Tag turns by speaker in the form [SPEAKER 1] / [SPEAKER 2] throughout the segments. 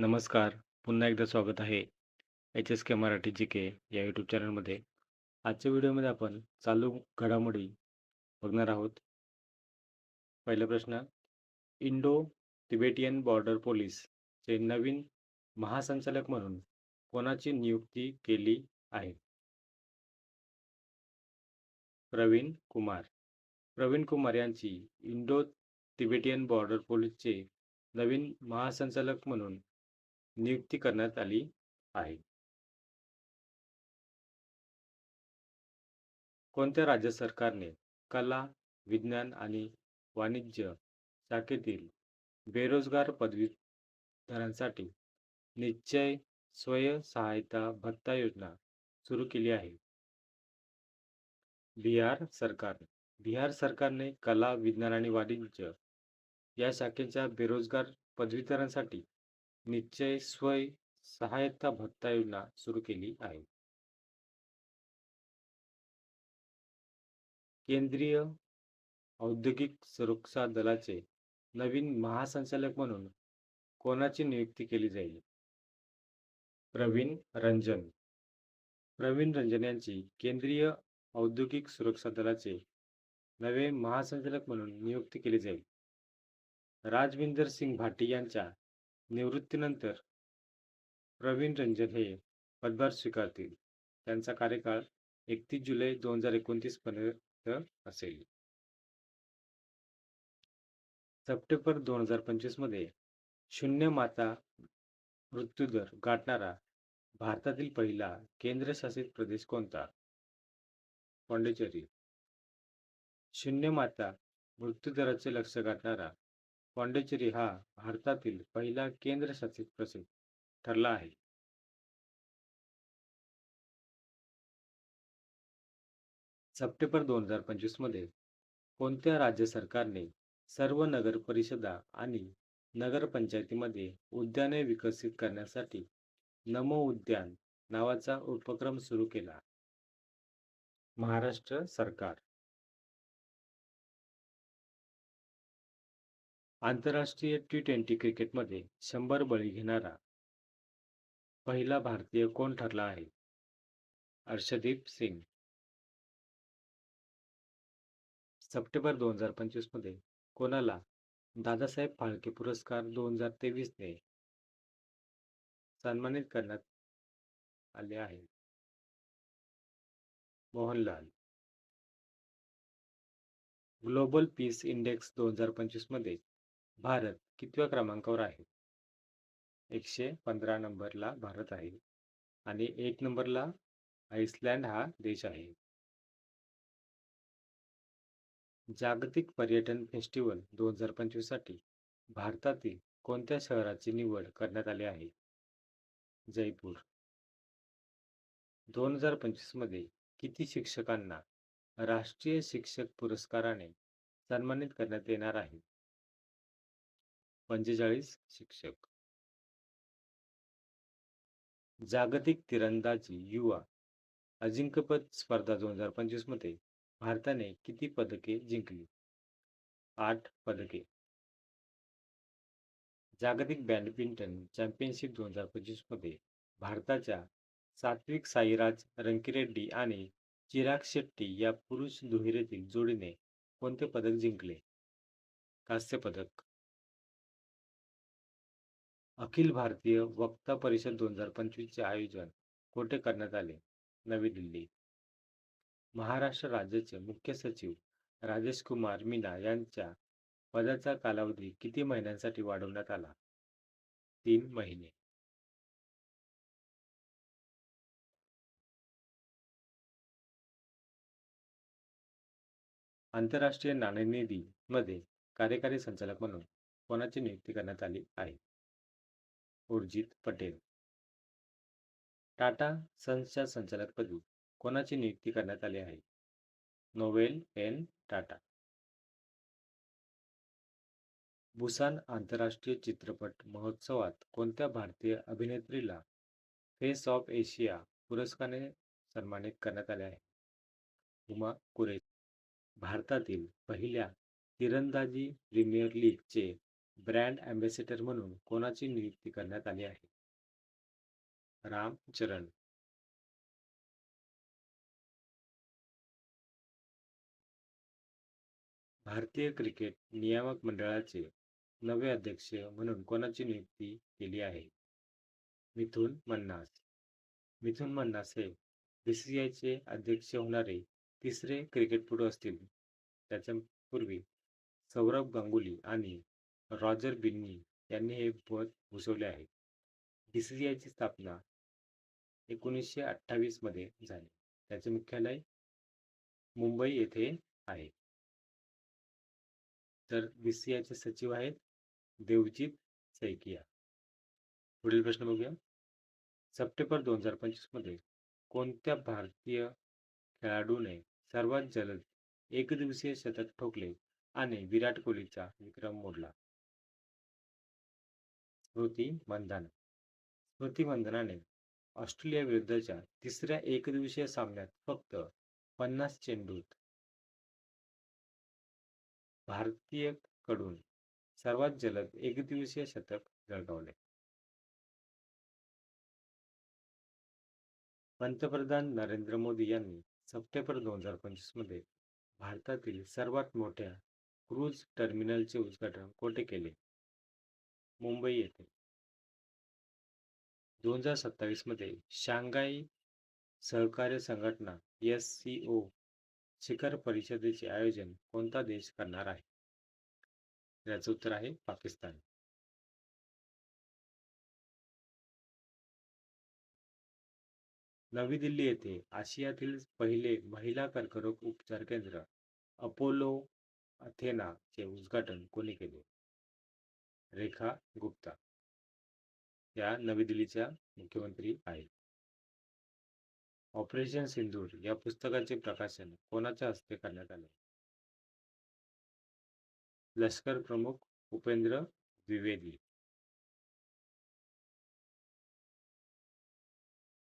[SPEAKER 1] नमस्कार. पुन्हा एकदा स्वागत आहे H S K Marathi G K या यूट्यूब चॅनलमध्ये. आजच्या व्हिडिओमध्ये आपण चालू घडामोडी बघणार आहोत. पहिला प्रश्न इंडो तिबेटियन बॉर्डर पोलीसचे नवीन महासंचालक म्हणून कोणाची नियुक्ती केली आहे? प्रवीण कुमार. प्रवीण कुमार यांची इंडो तिबेटियन बॉर्डर पोलीसचे नवीन महासंचालक म्हणून नियुक्ती करण्यात आली आहे. कोणत्या राज्य सरकारने कला, विज्ञान आणि वाणिज्य शाखेतील बेरोजगार पदवीधरांसाठी निश्चय स्वयंसहायता भत्ता योजना सुरू केली आहे? बिहार सरकार. बिहार सरकारने कला, विज्ञान आणि वाणिज्य या शाखेच्या बेरोजगार पदवीधरांसाठी निश्चय स्वय सहायता भत्ता योजना सुरू केली आहे. केंद्रीय औद्योगिक सुरक्षा दलाचे नवीन महासंचालक म्हणून कोणाची नियुक्ती केली जाईल? प्रवीण रंजन. प्रवीण रंजन यांची केंद्रीय औद्योगिक सुरक्षा दलाचे नवे महासंचालक म्हणून नियुक्ती केली जाईल. राजविंदर सिंग भाटी यांच्या निवृत्तीनंतर प्रवीण रंजन हे पदभार स्वीकारतील. त्यांचा कार्यकाळ एकतीस जुलै दोन हजार एकोणतीस पर्यंत असेल. सप्टेंबर दोन हजार पंचवीसमध्ये शून्य माता मृत्यूदर गाठणारा भारतातील पहिला केंद्रशासित प्रदेश कोणता? पाँडिचेरी. शून्य माता मृत्यूदराचे लक्ष गाठणारा पाँडिचेरी हा भारतातील पहिला केंद्रशासित प्रदेश ठरला आहे. सप्टेंबर दोन हजार पंचवीसमध्ये कोणत्या राज्य सरकारने सर्व नगर परिषदा आणि नगरपंचायतीमध्ये उद्याने विकसित करण्यासाठी नमो उद्यान नावाचा उपक्रम सुरू केला? महाराष्ट्र सरकार. आंतरराष्ट्रीय टी ट्वेंटी क्रिकेटमध्ये शंभर बळी घेणारा पहिला भारतीय कोण ठरला आहे? अर्षदीप सिंग. सप्टेंबर दोन हजार पंचवीसमध्ये कोणाला दादासाहेब फाळके पुरस्कार दोन हजार तेवीस ने सन्मानित करण्यात आले आहे? मोहनलाल. ग्लोबल पीस इंडेक्स दोन हजार पंचवीसमध्ये भारत कितव्या क्रमांकावर आहे? एकशे पंधरा नंबरला भारत आहे आणि एक नंबरला आइसलँड हा देश आहे. जागतिक पर्यटन फेस्टिवल दोन हजार पंचवीससाठी भारतातील कोणत्या शहराची निवड करण्यात आली आहे? जयपूर. दोन हजार पंचवीसमध्ये किती शिक्षकांना राष्ट्रीय शिक्षक पुरस्काराने सन्मानित करण्यात येणार आहे? पंचेचाळीस शिक्षक. जागतिक तिरंदाजी युवा अजिंक्यपद स्पर्धा दोन हजार पंचवीसमध्ये भारताने किती पदके जिंकली? आठ पदके. जागतिक बॅडमिंटन चॅम्पियनशिप दोन हजार पंचवीसमध्ये भारताच्या सात्विक साईराज रंकीरेड्डी आणि चिराग शेट्टी या पुरुष दुहेरीतील जोडीने कोणते पदक जिंकले? कांस्य पदक. अखिल भारतीय वक्ता परिषद दोन हजार पंचवीस चे आयोजन कोठे करण्यात आले? नवी दिल्ली. महाराष्ट्र राज्याचे मुख्य सचिव राजेश कुमार मीना यांच्या पदाचा कालावधी किती महिन्यांसाठी वाढवण्यात आला? तीन महिने. आंतरराष्ट्रीय नाणेनिधी मध्ये कार्यकारी संचालक म्हणून कोणाची नियुक्ती करण्यात आली आहे? उर्जित पटेल. टाटा सन्सच्या संचालकपदी कोणाची नियुक्ती करण्यात आली आहे? Novel N Tata. बुसान आंतरराष्ट्रीय चित्रपट महोत्सवात कोणत्या भारतीय अभिनेत्रीला फेस ऑफ एशिया पुरस्काराने सन्मानित करण्यात आले आहे? हुमा कुरेश भारतातील पहिल्या तिरंदाजी प्रीमियर लीगचे ब्रँड अँबॅसेडर म्हणून कोणाची नियुक्ती करण्यात आली आहे? रामचरण. भारतीय क्रिकेट नियामक मंडळाचे नवे अध्यक्ष म्हणून कोणाची नियुक्ती केली आहे? मिथुन मन्नास. मिथुन मन्नास हे बीसीसीआयचे अध्यक्ष होणारे तिसरे क्रिकेटपटू असतील. त्याच्या पूर्वी सौरभ गांगुली आणि रॉजर बिन्नी यांनी हे पद भूषवले आहे. बीसीसीआयची स्थापना एकोणीसशे अठ्ठावीसमध्ये झाली. त्याचे मुख्यालय मुंबई येथे आहे. तर बीसीसीआयचे सचिव आहेत देवजीत सैकिया. पुढील प्रश्न बघूया. सप्टेंबर दोन हजार पंचवीसमध्ये कोणत्या भारतीय खेळाडूने सर्वात जलद एकदिवसीय शतक ठोकले आणि विराट कोहलीचा विक्रम मोडला? स्मृती मंदाना स्मृती बंधनाने ऑस्ट्रेलिया विरुद्धच्या तिसऱ्या एकदिवसीय सामन्यात फक्त पन्नास चेंडूत भारतीयकडून सर्वात जलद एकदिवसीय शतक झळकावले पंतप्रधान नरेंद्र मोदी यांनी सप्टेंबर दोन हजार पंचवीसमध्ये भारतातील सर्वात मोठ्या क्रूज टर्मिनलचे उद्घाटन कोठे केले? मुंबई येथे. दोन हजार सत्तावीसमध्ये शांघाई सहकार्य संघटना एस सी ओ शिखर परिषदेचे आयोजन कोणता देश करणार आहे? याचं उत्तर आहे पाकिस्तान. नवी दिल्ली येथे आशियातील पहिले महिला कर्करोग उपचार केंद्र अपोलो अथेना चे उद्घाटन कोणी केले? रेखा गुप्ता या नवी दिल्लीच्या मुख्यमंत्री आहेत. ऑपरेशन सिंदूर या पुस्तकाचे प्रकाशन कोणाच्या हस्ते करण्यात आले? लष्कर प्रमुख उपेंद्र द्विवेदी.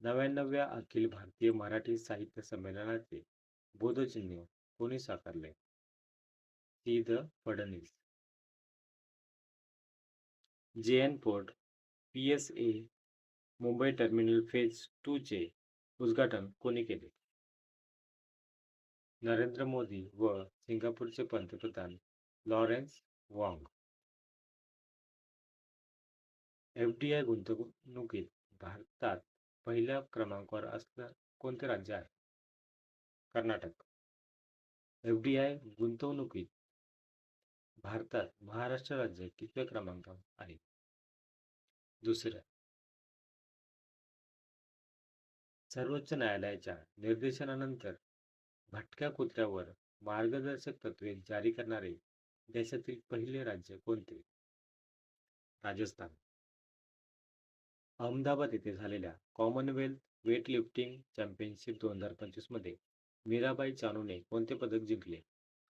[SPEAKER 1] नव्याण्णव्या अखिल भारतीय मराठी साहित्य संमेलनाचे बोधचिन्ह कोणी साकारले? C the Fadnavis. J N port P S A Mumbai terminal phase टूचे उद्घाटन कोणी केले? नरेंद्र मोदी व सिंगापूरचे पंतप्रधान लॉरेन्स वॉंग. आय गुंतवणुकीत भारतात पहिल्या क्रमांकावर असलं कोणते राज्य आहे? कर्नाटक. एफ डी आय गुंतवणुकीत भारतात महाराष्ट्र राज्य कितव्या क्रमांकावर आहे? दुसरं. सर्वोच्च न्यायालयाच्या निर्देशनानंतर भटक्या कुत्र्यावर मार्गदर्शक तत्वे जारी करणारे देशातील पहिले राज्य कोणते? राजस्थान. अहमदाबाद येथे झालेल्या कॉमनवेल्थ वेटलिफ्टिंग चॅम्पियनशिप दोन हजार पंचवीसमध्ये मीराबाई चानूने कोणते पदक जिंकले?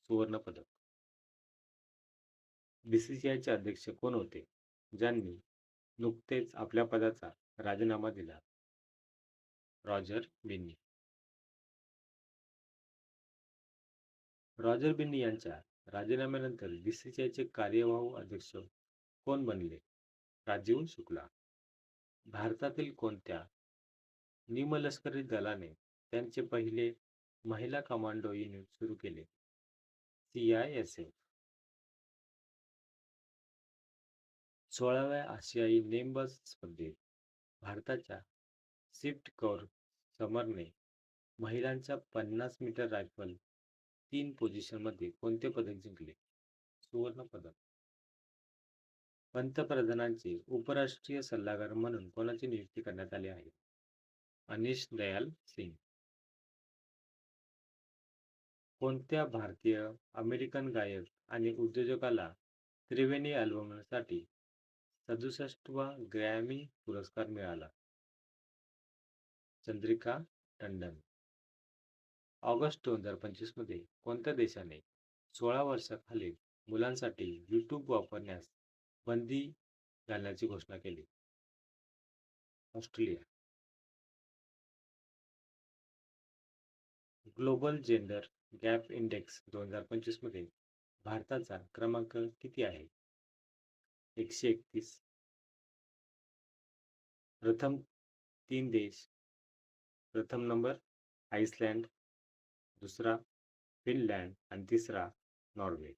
[SPEAKER 1] सुवर्ण पदक. बीसीसीआयचे अध्यक्ष कोण होते? ज्यांनी नुकतेच आपल्या पदाचा राजीनामा दिला. रॉजर बिन्नी. रॉजर बिन्नी यांच्या राजीनाम्यानंतर बीसीसीआयचे कार्यवाहू अध्यक्ष कोण बनले? राजीव शुक्ला. भारतातील कोणत्या निमलष्करी दलाने त्यांचे पहिले महिला कमांडो युनिट सुरू केले? C I S F. सोळाव्या आशियाई नेमबाज स्पर्धेत भारताच्या सिफ्ट कौर समरने महिलांच्या पन्नास मीटर रायफल तीन पोझिशनमध्ये कोणते पदक जिंकले? सुवर्ण पदक. पंतप्रधानांचे उपराष्ट्रीय सल्लागार म्हणून कोणाची नियुक्ती करण्यात आली आहे? अनिश दयाल सिंग. कोणत्या भारतीय अमेरिकन गायक आणि उद्योजकाला त्रिवेणी अल्बमसाठी सदुसष्टवा ग्रॅमी पुरस्कार मिळाला. चंद्रिका टंडन. ऑगस्ट दोन हजार पंचवीसमध्ये कोणत्या देशाने सोळा वर्षाखालील मुलांसाठी यूट्यूब वापरण्यास बंदी घालण्याची घोषणा केली? Australia. Global gender gap index दोन हजार पंचवीसमध्ये भारताचा क्रमांक किती आहे? एकशे एकतीस. प्रथम तीन देश. प्रथम नंबर आइसलँड. दुसरा फिनलँड. आणि तिसरा नॉर्वे.